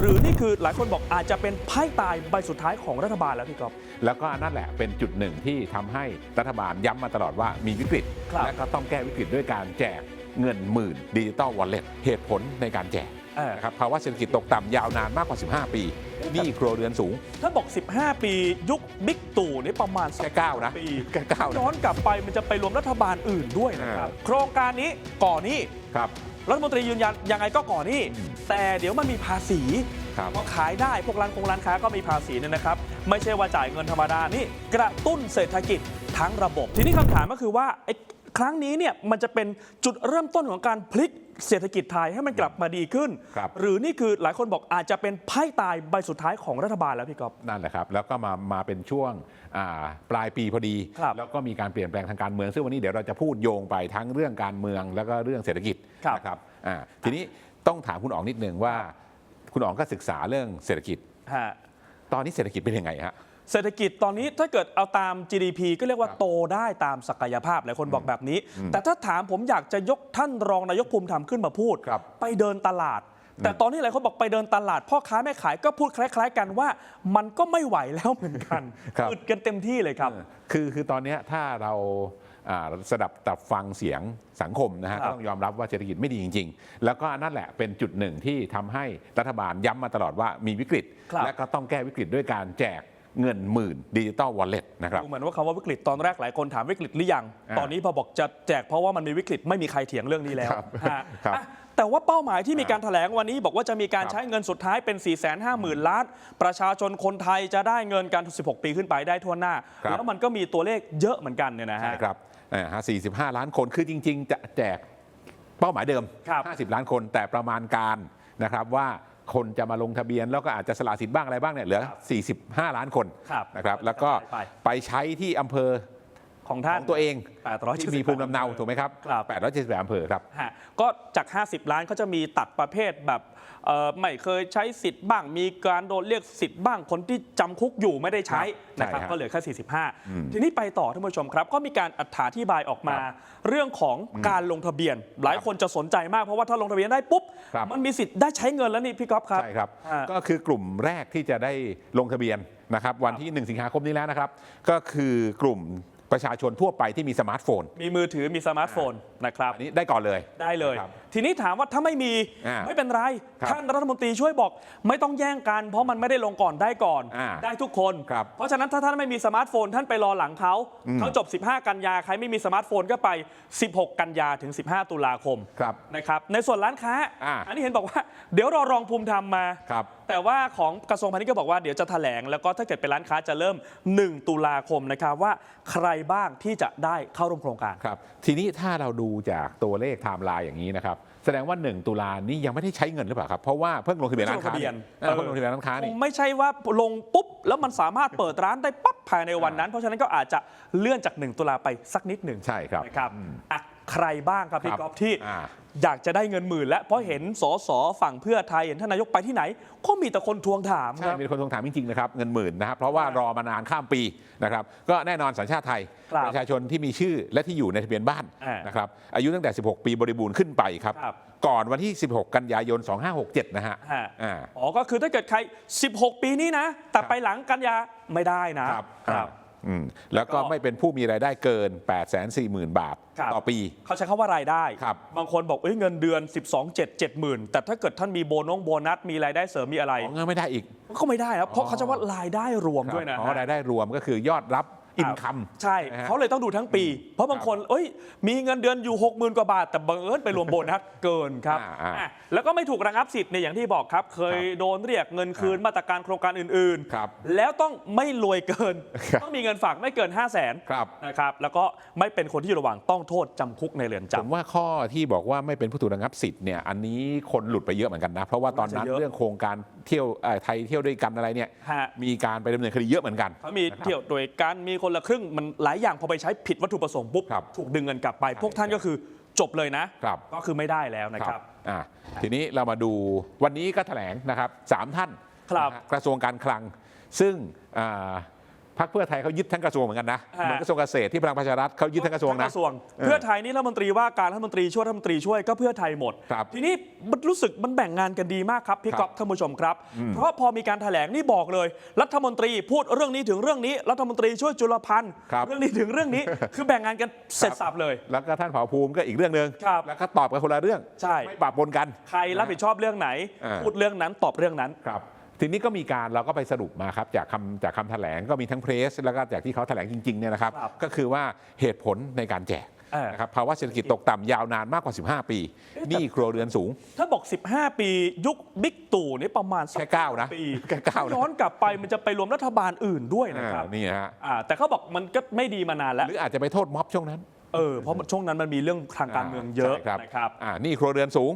หรือนี่คือหลายคนบอกอาจจะเป็นไพ่ตายใบสุดท้ายของรัฐบาลแล้วพี่กอฟแล้วก็นั่นแหละเป็นจุดหนึ่งที่ทำให้รัฐบาลย้ำมาตลอดว่ามีวิกฤต ครับ และก็ต้องแก้วิกฤตด้วยการแจกเงินหมื่นดิจิตอลวอลเล็ตเหตุผลในการแจกเออนะครับภาวะเศรษฐกิจตกต่ำยาวนานมากกว่า 15 ปีหนี้ครัวเรือนสูงถ้าบอก 15 ปียุคบิ๊กตู่นี่ประมาณสัแค่เก้านะปีแค่เก้านะย้อนกลับไปมันจะไปรวมรัฐบาลอื่นด้วยนะครับ อ่า โครงการนี้ก่อนหนี้ ครับ รัฐมนตรียืนยันยังไงก็ก่อนหนี้อืมแต่เดี๋ยวมันมีภาษีครับพอขายได้พวกร้านคงร้านค้าก็มีภาษีเนี่ยนะครับ ไม่ใช่ว่าจ่ายเงินธรรมดานี่กระตุ้นเศรษฐกิจทั้งระบบ ทีนี้คำถามก็คือว่าไอ้ครั้งนี้เนี่ยมันจะเป็นจุดเริ่มต้นของการพลิกเศรษฐกิจไทยให้มันกลับมาดีขึ้นครับหรือนี่คือหลายคนบอกอาจจะเป็นไพ่ตายใบสุดท้ายของรัฐบาลแล้วพี่กอฟนั่นแหละครับ แล้วก็มามาเป็นช่วงอ่าปลายปีพอดีครับแล้วก็มีการเปลี่ยนแปลงทางการเมือง ซึ่งวันนี้เดี๋ยวเราจะพูดโยงไปทั้งเรื่องการเมืองแล้วก็เรื่องเศรษฐกิจครับนะครับ อ่าทีนี้ต้องถามคุณอ๋องนิดนึงว่า คุณอ๋องก็ศึกษาเรื่องเศรษฐกิจ ฮะตอนนี้เศรษฐกิจเป็นยังไงฮะ เศรษฐกิจตอนนี้ถ้าเกิดเอาตาม GDP ก็เรียกว่าครับโตได้ตามศักยภาพหลายคนบอกแบบนี้ แต่ถ้าถามผมอยากจะยกท่านรองนายกภูมิธรรมขึ้นมาพูด ครับ ไปเดินตลาด แต่ตอนนี้หลายคนบอกไปเดินตลาด พ่อค้าแม่ขายก็พูดคล้าย ๆ กันว่า มันก็ไม่ไหวแล้วเหมือนกันครับ อึดกันเต็มที่เลยครับเออคือคือตอนเนี้ยถ้าเราอ่า สดับตับฟังเสียงสังคมนะฮะครับก็ต้องยอมรับว่าเศรษฐกิจไม่ดีจริง ๆ แล้วก็นั่นแหละเป็นจุดหนึ่งที่ทำให้รัฐบาลย้ำมาตลอดว่ามีวิกฤตครับและก็ต้องแก้วิกฤตด้วยการแจกเงินหมื่นดิจิตอลวอลเล็ตนะครับดูเหมือนว่าคำว่าวิกฤตตอนแรกหลายคนถามวิกฤตหรือยังอ่าตอนนี้พอบอกจะแจกเพราะว่ามันมีวิกฤตไม่มีใครเถียงเรื่องนี้แล้วครับฮะครับอะแต่ว่าเป้าหมายที่มีการแถลงวันนี้บอกว่าจะมีการครับใช้เงินสุดท้ายเป็น 4 5 0 0 0 0 ล้าน ประชาชนคนไทยจะได้เงินกัน16 ปีขึ้นไปได้ทั่วหน้าครับแล้วมันก็มีตัวเลขเยอะเหมือนกันเนี่ยนะฮะใช่ครับ อ่าฮะ45 ล้านคนคือจริง ๆ จะแจกเป้าหมายเดิมครับ50 ล้านคนแต่ประมาณการนะครับว่าคนจะมาลงทะเบียนแล้วก็อาจจะสละสิทธิ์บ้างอะไรบ้างเนี่ยเหลือ 45 ล้านคนครับนะครับแล้วก็ไปไปใช้ที่อำเภอของขท่านองตัวเอง878ที่มีภูมิลำเนาถูกไหมครับครับ878อำเภอครับฮะก็จาก 50 ล้านเขาจะมีตัดประเภทแบบเอ่อ ไม่เคยใช้สิทธิ์บ้าง มีการโดนเรียกสิทธิ์บ้างคนที่จำคุกอยู่ไม่ได้ใช้ครับนะครับใช่ฮะก็เหลือแค่อืม45 ทีนี้ไปต่อท่านผู้ชมครับ ก็มีการอธิบายออกมาครับเรื่องของการลงทะเบียน หลายคนจะสนใจมากเพราะว่าถ้าลงทะเบียนได้ปุ๊บครับมันมีสิทธิ์ได้ใช้เงินแล้วนี่พี่ก๊อฟครับใช่ครับอ่าก็คือกลุ่มแรกที่จะได้ลงทะเบียนนะครับวันที่ 1 สิงหาคมนี้แล้วนะครับ ก็คือกลุ่ม ประชาชนทั่วไปที่มีสมาร์ทโฟน มีมือถือมีสมาร์ทโฟนนะครับ อันนี้ได้ก่อนเลย ได้เลย ครับทีนี้ถามว่าถ้าไม่มีอ่าไม่เป็นไร ครับท่านรัฐมนตรีช่วยบอก ไม่ต้องแย่งกัน เพราะมันไม่ได้ลงก่อนได้ก่อน อ่าได้ทุกคน ครับเพราะฉะนั้นถ้าท่านไม่มีสมาร์ทโฟน ท่านไปรอหลังเขาอืมเขาจบ 15 กันยาใครไม่มีสมาร์ทโฟนก็ไป 16 กันยาถึง 15 ตุลาคมครับนะครับในส่วนร้านค้าอ่า นนี้เห็นบอกว่า เดี๋ยวรอรองภูมิธรรมมา ครับ แต่ว่าของกระทรวงพาณิชย์ก็บอกว่าเดี๋ยวจะแถลง แล้วก็ถ้าเกิดเป็นร้านค้าจะเริ่ม 1 ตุลาคมนะครับว่าใครบ้างที่จะได้เข้าร่วมโครงการ ครับ ทีนี้ถ้าเราดูจากตัวเลขไทม์ไลน์อย่างนี้นะครับ แสดงว่า 1 ตุลานี่ยังไม่ได้ใช้เงินหรือเปล่าครับ เพราะว่าเพิ่งลงทะเบียนร้านค้าเพิ่งลงทะเบียน เออเพิ่งลงทะเบียนร้านค้าคนี่ งไม่ใช่ว่าลงปุ๊บ แล้วมันสามารถเปิดร้านได้ปั๊บภายในวันนั้น เพราะฉะนั้นก็อาจจะเลื่อนจาก 1 ตุลาไปสักนิดหนึ่งใช่ครับ นะครับอะ ใครบ้างครับพี่ครับก๊อฟที่อ่าอยากจะได้เงินหมื่น และเพราะเห็นสสฝั่งเพื่อไทยเห็นท่านนายกไปที่ไหน ก็มีแต่คนทวงถามคใช่รับ มีคนทวงถามจริงๆนะครับเงินหมื่นนะครับเพราะว่ารอมานานข้ามปีนะครับก็แน่นอนสัญชาติไทย ครับประชาชนที่มีชื่อและที่อยู่ในทะเบียนบ้านอ่านนะครับอายุตั้งแต่ 16 ปีบริบูรณ์ขึ้นไปครับ ครับ ก่อนวันที่ 16 กันยายน 2567 นะฮะฮะอ่า อ๋อก็คือถ้าเกิดใคร 16 ปีนี้นะ แต่ครับ ไปหลังกันยาไม่ได้นะครับครับ อืมแล้วก็แล้วก็ไม่เป็นผู้มีรายได้เกิน 8 4 0 0 0 0 บาท ครับ ต่อปี เขาใช้คำว่ารายได้ครับ บางคนบอกเอ้ยเงินเดือน 12 7 7หมื่นแต่ถ้าเกิดท่านมีโบนงโบนัสมีรายได้เสริมมีอะไรของเงินไม่ได้อีก ก็ไม่ได้นะเพราะเขาจะว่ารายได้รวมด้วยนะอ๋อรายได้รวมก็คือยอดรับ อินคัม ใช่ นะฮะเขาเลยต้องดูทั้งปี เพราะบางคนเอ้ย มีเงินเดือนอยู่ 6 0,000 กว่าบาท แต่บังเอิญไปรวมโบนัส เกินครับอ่าอ่าอะแล้วก็ไม่ถูกระงับสิทธิ์ในยอย่างที่บอกครับ เคยครับโดนเรียกเงินคืนมาตรการโครงการอื่นครับแล้วต้องไม่รวยเกิน ครับ ต้องมีเงินฝากไม่เกิน 5 0 0 0 0นครับ นะครับ แล้วก็ไม่เป็นคนที่อยู่ระหว่างต้องโทษจำคุกในเรือนผมจำว่าข้อที่บอกว่าไม่เป็นผู้ถูกระงับสิทธิ์เนี่ยอันนี้คนหลุดไปเยอะเหมือนกันนะ เพราะว่าตอนนั้นน่าจะเยอะเรื่องโครงการเที่ยวเอ่อไทยเที่ยวด้วยกันอะไรเนี่ยฮะ มีการไปดำเนินคดีเยอะเหมือนกันเขามีนะครับ เที่ยวโดยการมีคนละครึ่งมันหลายอย่างพอไปใช้ผิดวัตถุประสงค์ปุ๊บครับถูกดึงเงินกลับไป พวกท่านก็คือจบเลยนะ ครับ ก็คือไม่ได้แล้วนะครับอ่าทีนี้เรามาดูวันนี้ก็แถลงนะครับสามท่านครับ นะฮะกระทรวงการคลัง ซึ่งอ่า พรรคเพื่อไทยเขายึดทั้งกระทรวงเหมือนกันนะฮะเหมือนกระทรวงเกษตรที่พลังประชารัฐเขายึดทั้งกระทรวงทั้นะกระทรวงเออเพื่อไทยนี่รัฐมนตรีว่าการรัฐมนตรีช่วยรัฐมนตรีช่วยก็เพื่อไทยหมดครับทีนี้มันรู้สึกมันแบ่งงานกันดีมากครับพี่ครับก๊อฟท่านผู้ชมครับ เพราะพอมีการแถลงนี่บอกเลย รัฐมนตรีพูดเรื่องนี้ถึงเรื่องนี้ รัฐมนตรีช่วยจุลพันธ์ครับเรื่องนี้ถึงเรื่องนี้คือแบ่งงานกันเสร็จสับเลย แล้วก็ท่านเผ่าภูมิก็อีกเรื่องหนึ่งครับแล้วก็ตอบกันคนละเรื่องใช่ไม่ปะปนกัน ใครรับผิดชอบเรื่องไหนอ่าพูดเรื่องนั้นตอบเรื่องนั้นครับ ทีนี้ก็มีการเราก็ไปสรุปมาครับจากคำจากคำแถลงก็มีทั้งเพรส แล้วก็จากที่เขาแถลงจริงๆเนี่ยนะครับ ครับก็คือว่าเหตุผลในการแจกเออ นะครับภาวะเศรษฐกิจตกต่ำยาวนานมากกว่า 15 ปีหนี้ครัวเรือนสูง ถ้าบอก 15 ปียุคบิ๊กตู่นี่ประมาณสัแค่เก้านะปีแค่เก้านะ ย้อนกลับไปมันจะไปรวมรัฐบาลอื่นด้วยนะครับอ่านี่ฮะอ่าแต่เขาบอกมันก็ไม่ดีมานานแล้ว หรืออาจจะไปโทษม็อบช่วงนั้นเออเพราะช่วงนั้นมันมีเรื่องทางการเมืองเยอะใช่ครับนะครับ อ่าหนี่ครัวเรือนสูง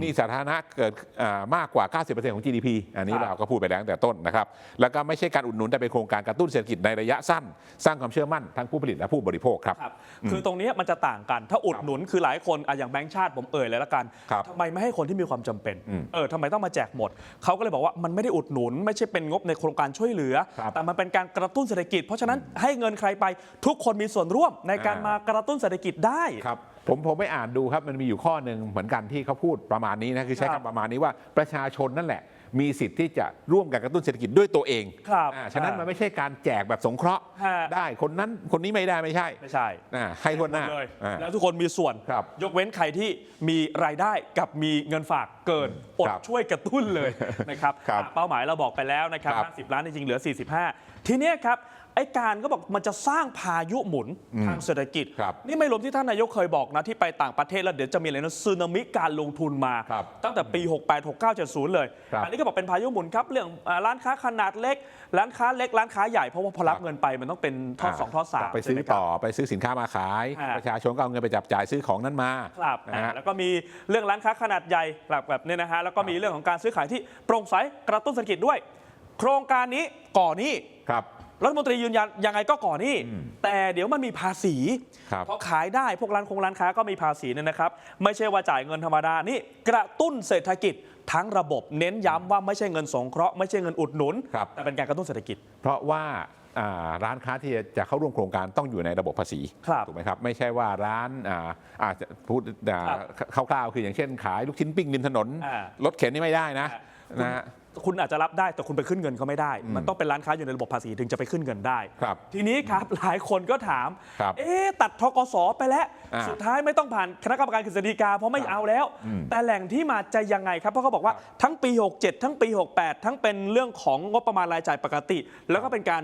หนี่สาธารณะเกิดอ่ามากกว่า 90%ของ GDP อันนี้ครับเราก็พูดไปแล้วตั้งแต่ต้นนะครับแล้วก็ไม่ใช่การอุดหนุนแต่เป็นโครงการกระตุ้นเศรษฐกิจในระยะสั้น สร้างความเชื่อมั่นทั้งผู้ผลิตและผู้บริโภคครับครับคือตรงเนี้ยมันจะต่างกันถ้าอุดหนุนคือหลายคนอะอย่างแบงค์ชาติผมเอ่ยเลยละกันครับทำไมไม่ให้คนที่มีความจำเป็นอืมเออทำไมต้องมาแจกหมดเขาก็เลยบอกว่ามันไม่ได้อุดหนุน ไม่ใช่เป็นงบในโครงการช่วยเหลือครับแต่มันเป็นการกระตุ้นเศรษฐกิจ เพราะฉะนั้นให้เงินใครไปทุกคนมีส่วนร่วมในการอ่ามมากระตุ้นเศรษฐกิจได้ครับ ผมผมไม่อ่านดูครับมันมีอยู่ข้อหนึ่งเหมือนกันที่เขาพูดประมาณนี้นะคือใช้คำประมาณนี้ว่าประชาชนนั่นแหละ มีสิทธิ์ที่จะร่วมกันกระตุ้นเศรษฐกิจด้วยตัวเองครับอ่าฉะนั้นอ่ามัมันไม่ใช่การแจกแบบสงเคราะห์ ฮะ ได้คนนั้นคนนี้ไม่ได้ไม่ใช่ไม่ใช่อ่าให้ทั่วหน้าหมดเลยอ่า แล้วทุกคนมีส่วน ครับยกเว้นใครที่มีรายได้กับมีเงินฝากเกินอดครับช่วยกระตุ้นเลยนะครับครับอะเป้าหมายเราบอกไปแล้วนะครับครับ50 ล้านจริงๆเหลือ 45 ทีเนี้ยครับไอ้การก็บอกมันจะสร้างพายุหมุนทางเศรษฐกิจ ครับนี่ไม่รวมที่ท่านนายกเคยบอกนะ ที่ไปต่างประเทศแล้วเดี๋ยวจะมีอะไรนะซึนามิการลงทุนมา ครับตั้งแต่ปี 68 69 70 เลย ครับ อันนี้ก็บอกเป็นพายุหมุนครับเรื่องอ่าร้านค้าขนาดเล็ก ร้านค้าเล็กร้านค้าใหญ่เพราะว่าพอรับครับเงินไปมันต้องเป็นทอดสองทอดสามไปซื้อใช่หมครับต่อไปซื้อสินค้ามาขายฮะประชาชนก็เอาเงินไปจับจ่ายซื้อของนั้นมาครับนะอ่าฮะแล้วก็มีเรื่องร้านค้าขนาดใหญ่แบบแบบเนี้นะฮะแล้วก็มีเรื่องของการซื้อขายที่โปร่งใสกระตุ้นเศรษฐกิจด้วย โครงการนี้ก่อหนี้ครับรัฐมนตรียืนยันยังไงก็ก่อหนี้แต่เดี๋ยวมันมีภาษีครับพอขายได้พวกร้านคงร้านค้าก็มีภาษีเนี่ยนะครับ ไม่ใช่ว่าจ่ายเงินธรรมดานี่กระตุ้นเศรษฐกิจ ทั้งระบบเน้นย้ำว่าไม่ใช่เงินสงเคราะห์ไม่ใช่เงินอุดหนุน ครับแต่เป็นการกระตุ้นเศรษฐกิจ เพราะว่าอ่าร้านค้าที่จะเข้าร่วมโครงการต้องอยู่ในระบบภาษีครับถูกไหมครับ ไม่ใช่ว่าร้านอ่าอาจจะพูดอ่าครับคร่าวๆคืออย่างเช่นขายลูกชิ้นปิ้งริมถนนอ่ารถเข็นนี่ไม่ได้นะอ่า นะฮะ คุณอาจจะรับได้แต่คุณไปขึ้นเงินเขาไม่ได้ มันต้องเป็นร้านค้าอยู่ในระบบภาษีถึงจะไปขึ้นเงินได้ ครับทีนี้ครับหลายคนก็ถาม ครับเอ๊ะตัดทกสไปแล้ว อ่าสุดท้ายไม่ต้องผ่านคณะกรรมการกฤษฎีกาเพราะไม่ครับเอาแล้ว อืมแต่แหล่งที่มาจะยังไงครับ เพราะเขาบอกว่าทั้งปี 67 ทั้งปี 68 ทั้งเป็นเรื่องของงบประมาณรายจ่ายปกติ แล้วก็เป็นการ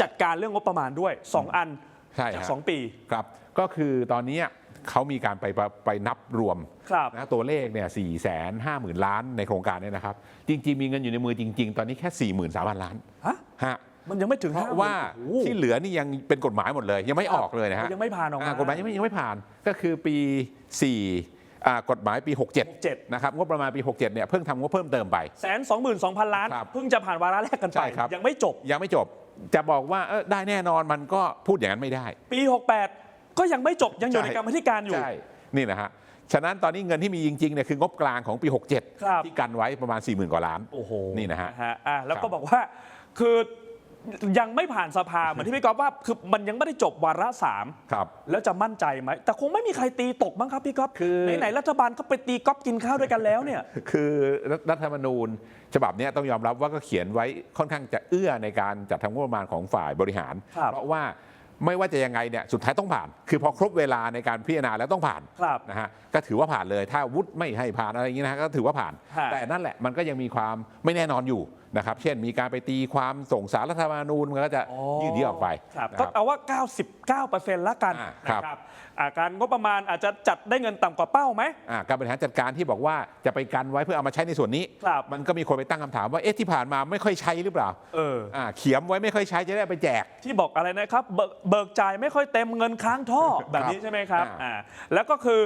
จัดการเรื่องงบประมาณด้วย2อันใช่จากฮะ สองปี ครับ ก็คือตอนนี้ เขามีการไปไปไปนับรวมครับนะตัวเลขเนี่ยสี่แสนห้าหมื่นล้านในโครงการเนี่ยนะครับ จริง ๆ มีเงินอยู่ในมือจริง ๆ ตอนนี้แค่4ี่หมื่นสามพันล้านฮะฮะมันยังไม่ถึงเพราะ50,000ว่าโอ้โห ที่เหลือนี่ยังเป็นกฎหมายหมดเลย ยังไม่ออกเลยนะฮะยังไม่ผ่านออกมาอ่ากฎหมายยังไม่ยังไม่ผ่านก็คือปี4อ่ากฎหมายปี 67 นะครับงบประมาณปี 67เนี่ยเพิ่งทำงบเพิ่มเติมไป แสนสองหมื่นสองพันล้าน ครับเพิ่งจะผ่านวาระแรกกันไป ใช่ครับ ยังไม่จบยังไม่จบจะบอกว่าเออได้แน่นอนมันก็พูดอย่างนั้นไม่ได้ ปี 68 ก็ยังไม่จบยังอยู่ใช่ในกรรมธิการอยู่ ใช่ นี่นะฮะ ฉะนั้นตอนนี้เงินที่มีจริงๆเนี่ยคืองบกลางของปี ครับ 67 ที่กันไว้ประมาณ 40,000 กว่าล้าน โอ้โหนี่นะฮะ อะแล้วครัก็บบอกว่าคือยังไม่ผ่านสภาเหมือนที่พี่ก๊อฟว่าคือมันยังไม่ได้จบวาระสามครับ แล้วจะมั่นใจไหม แต่คงไม่มีใครตีตกมั้งครับพี่ก๊อฟคือ ไหนๆรัฐบาลก็ไปตีก๊อฟกินข้าวด้วยกันแล้วเนี่ย คือรัฐธรรมนูญ ฉบับเนี้ยต้องยอมรับว่าก็เขียนไว้ค่อนข้างจะเอื้อในการจัดทำงบประมาณของฝ่ายบริหาร ครับเพราะว่า ไม่ว่าจะยังไงเนี่ยสุดท้ายต้องผ่าน คือพอครบเวลาในการพิจารณาแล้วต้องผ่านครับนะฮะก็ถือว่าผ่านเลย ถ้าวุฒิไม่ให้ผ่านอะไรอย่างนี้นะฮะก็ถือว่าผ่าน ฮะ แต่นั่นแหละมันก็ยังมีความไม่แน่นอนอยู่นะครับ เช่นมีการไปตีความส่งสารรัฐธรรมนูญมันก็จะยืดเยื้อออกไปครับนะก็ครับ เอาว่า 99%ละกันอ่านะครับอ่าการงบประมาณอาจจะจัดได้เงินต่ำกว่าเป้าไหม อ่าการบริหารจัดการที่บอกว่าจะไปกันไว้เพื่อเอามาใช้ในส่วนนี้ ครับ มันก็มีคนไปตั้งคำถามว่าเอ๊ะที่ผ่านมาไม่ค่อยใช้หรือเปล่าเออ อ่าเขียมไว้ไม่ค่อยใช้จะได้ไปแจก ที่บอกอะไรนะครับเบิกเบิกจ่ายไม่ค่อยเต็มเงินค้างท่อแบบนี้ใช่ไหมครับอ่า อ่าแล้วก็คือ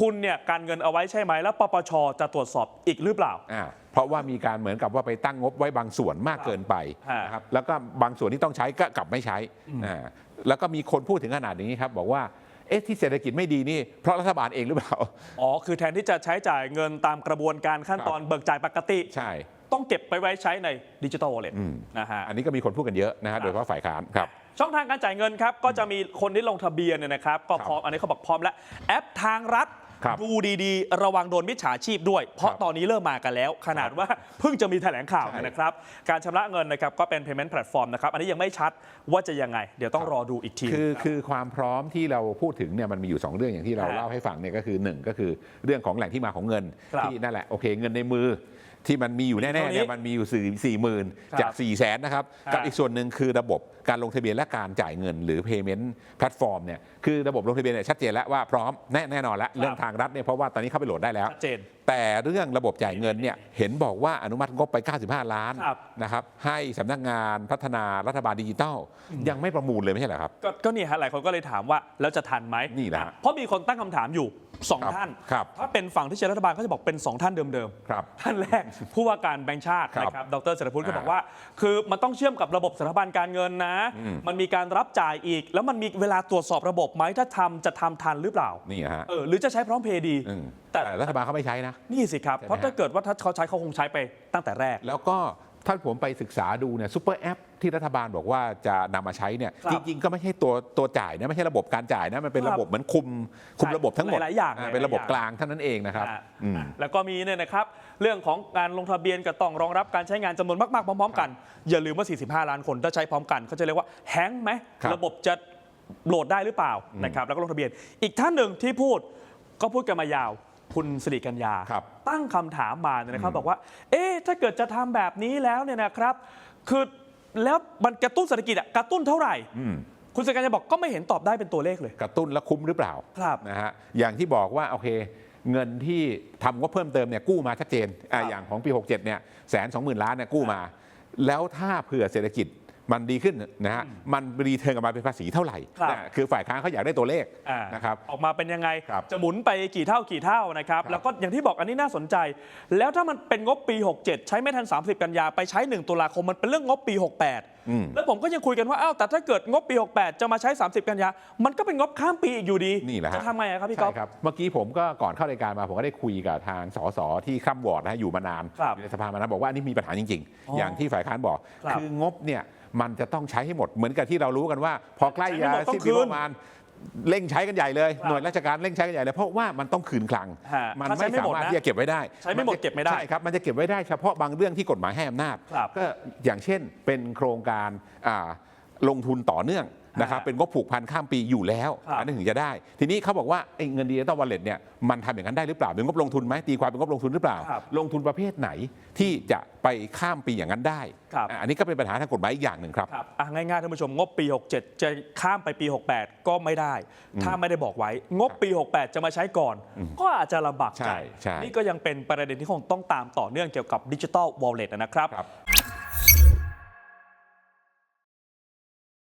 คุณเนี่ยการเงินเอาไว้ใช่ไหมแล้วปปชจะตรวจสอบอีกหรือเปล่า อ่าเพ ราะว่ามีการเหมือนกับว่าไปตั้งงบไว้บางส่วนมากเกินไปฮะนะครับแล้วก็บางส่วนที่ต้องใช้ก็กลับไม่ใช้อ่าแล้วก็มีคนพูดถึงขนาดนี้ครับบอกว่าเอ๊ะที่เศรษฐกิจไม่ดีนี่เพราะรัฐบาลเองหรือเปล่า อ๋อ คือแทนที่จะใช้จ่ายเงินตามกระบวนการขั้นตอนเบิกจ่ายปกติ ใช่ ต้องเก็บไปไว้ใช้ในดิจิทัลวอลเล็ตอืมนะฮะ อันนี้ก็มีคนพูดกันเยอะนะฮะ โดยเฉพาะฝ่ายค้านครับ ช่องทางการจ่ายเงินครับ ก็จะมีคนที่ลงทะเบียนเนี่ยนะครับ ก็พร้อม อันนี้เขาบอกพร้อมแล้ว แอปทางรัฐ ครับดูดีๆ ระวังโดนมิจฉาชีพด้วย เพราะครับตอนนี้เริ่มมากันแล้ว ขนาดว่าเพิ่งจะมีแถลงข่าวใช่ นะครับ การชำระเงินนะครับก็เป็น payment platform นะครับ อันนี้ยังไม่ชัดว่าจะยังไง เดี๋ยวต้องรอดูอีกที คือคือความพร้อมที่เราพูดถึงเนี่ยมันมีอยู่ 2 เรื่องอย่างที่เราฮะเล่าให้ฟังเนี่ยก็คือ 1 ก็คือเรื่องของแหล่งที่มาของเงิน ครับที่นั่นแหละโอเคเงนในมือ ที่มันมีอยู่แน่ๆเนี่ยเท่านี้มันมีอยู่สี่สี่หมื่นครับจาก4ี่แสนนะครับฮะกับอีกส่วนหนึ่งคือระบบการลงทะเบียนและการจ่ายเงิน หรือ payment platform เนี่ยคือระบบลงทะเบียนเนี่ยชัดเจนแล้วว่าพร้อมแน่แน่นอนแล้วเรื่องทางรัฐเนี่ยเพราะว่าตอนนี้เข้าไปโหลดได้แล้ว ชัดเจนแต่เรื่องระบบจ่ายเงินเนี่ยเห็นบอกว่าอนุมัติงบไป 95 ล้านครับ นะครับให้สำนักงานพัฒนารัฐบาลดิจิทัลยังไม่ประมูลเลยไม่ใช่เหรอครับ ก็ก็เนี่ยฮะหลายคนก็เลยถามว่าแล้วจะทันไหมนี่แหละฮะ เพราะมีคนตั้งคำถามอยู่ สองครับท่าน ครับถ้าเป็นฝั่งที่เชียร์รัฐบาลก็จะบอกเป็นสองท่านเดิมๆครับท่านแรก ผู้ว่าการแบงค์ชาติครับนะครับ ดรเศรษฐพุทธก็อ่าบอกว่า คือมันต้องเชื่อมกับระบบสถาบันการเงินนะ อืม มันมีการรับจ่ายอีก แล้วมันมีเวลาตรวจสอบระบบไหมถ้าทำจะทำทันหรือเปล่า นี่นะฮะเออ หรือจะใช้พร้อมเพย์ดี อืมแต่แต่รัฐบาลเขาไม่ใช้นะ นี่สิครับ ใช่ไหมเพราะถ้าเกิดว่าถ้าเขาใช้เขาคงใช้ไปตั้งแต่แรก แล้วก็ ถ้าผมไปศึกษาดูเนี่ยซูเปอร์แอปที่รัฐบาลบอกว่าจะนำมาใช้เนี่ยครับจริงๆ ก็ไม่ใช่ตัวตัวจ่ายนะไม่ใช่ระบบการจ่ายนะมันเป็นครับระบบเหมือนคุมคุมใช่ระบบทั้งหมดหลายๆอย่างเป็นระบบหลายๆอย่าง กลางเท่านั้นเองนะครับอะอืม แล้วก็มีเนี่ยนะครับ เรื่องของการลงทะเบียนก็ต้องรองรับการใช้งานจำนวนมากๆ พร้อมๆ กัน อย่าลืมว่า 45 ล้านคนถ้าใช้พร้อมกันเขาจะเรียกว่าแฮงก์ไหมครับระบบจะโหลดได้หรือเปล่านะครับแล้วก็ลงทะเบียนอีกท่านหนึ่งที่พูดก็พูดกันมายาว คุณสิริกัญญา ครับ ตั้งคำถามมาเนี่ยนะครับ บอกว่า เอ๊ะถ้าเกิดจะทำแบบนี้แล้วเนี่ยนะครับ คือแล้วมันกระตุ้นเศรษฐกิจอะกระตุ้นเท่าไหร่ อืม คุณสิริกัญญาบอกก็ไม่เห็นตอบได้เป็นตัวเลขเลย กระตุ้นและคุ้มหรือเปล่าครับนะฮะอย่างที่บอกว่าโอเค เงินที่ทำงบเพิ่มเติมเนี่ยกู้มาชัดเจนอะครับอย่างของปี 67เนี่ยแสนสองหมื่นล้านเนี่ยกู้มา แล้วถ้าเผื่อเศรษฐกิจ มันดีขึ้นนะฮะมันรีเทิร์นกลับมาเป็นภาษีเท่าไหร่ครับ นะคือฝ่ายค้านเขาอยากได้ตัวเลขอ่านะครับ ออกมาเป็นยังไง ครับจะหมุนไปกี่เท่ากี่เท่านะครับ ครับแล้วก็อย่างที่บอกอันนี้น่าสนใจ แล้วถ้ามันเป็นงบปี 67 ใช้ไม่ทัน 30 กันยาไปใช้ 1 ตุลาคมมันเป็นเรื่องงบปี 68อืม แล้วผมก็ยังคุยกันว่าอ้าวแต่ถ้าเกิดงบปี 68 จะมาใช้ 30 กันยา มันก็เป็นงบข้ามปีอีกอยู่ดีนี่แหละฮะจะทำไงอะครับพี่ก๊อฟใช่ครับเมื่อกี้ผมก็ก่อนเข้ารายการมาผมก็ได้คุยกับทางสสที่ข้ามวอร์ดนะฮะอยู่มานานครับอยู่ในสภามานานบอกว่าอันนี้มีปัญหาจริงอ๋อๆออย่างที่ฝ่ายค้านบอกครับองบเนี่ยมันจะต้องใช้ให้หมดเหมือนกับที่เรารู้กันว่า พอใกล้ใช้ไม่จะหมดต้องสิ้นปีคืนประมาณ เร่งใช้กันใหญ่เลยครับหน่วยราชการเร่งใช้กันใหญ่เลยเพราะว่ามันต้องคืนคลัง ฮะมันถ้าใช้ไม่ไม่หมดสามารถนะที่จะเก็บไว้ได้ใช้ไม่หมดนจะเก็บไม่ได้ใช่ครับมันจะเก็บไว้ได้เฉพาะบางเรื่องที่กฎหมายให้อำนาจครับก็อย่างเช่นเป็นโครงการอ่าลงทุนต่อเนื่อง นะครับฮะเป็นงบผูกพันข้ามปีอยู่แล้วครับอันนี้ถึงจะได้ ทีนี้เขาบอกว่าไอ้เงินดิจิตอลวอลเล็ตเนี่ยมันทำอย่างนั้นได้หรือเปล่าเป็นงบลงทุนไหมตีความเป็นงบลงทุนหรือเปล่าครับลงทุนประเภทไหนที่จะไปข้ามปีอย่างนั้นได้ครับอะอันนี้ก็เป็นปัญหาทางกฎหมายอีกอย่างหนึ่งครับครับอะง่ายๆท่านผู้ชมงบปี 67 จะข้ามไปปี 68 ก็ไม่ได้ ถ้าไม่ได้บอกไว้ งบปี 68 จะมาใช้ก่อน ก็อาจจะลำบากใจใช่ใช่นี่ก็ยังเป็นประเด็นที่คงต้องตามต่อเนื่องเกี่ยวกับดิจิ t a ลวอลเล็ตนะครับครับ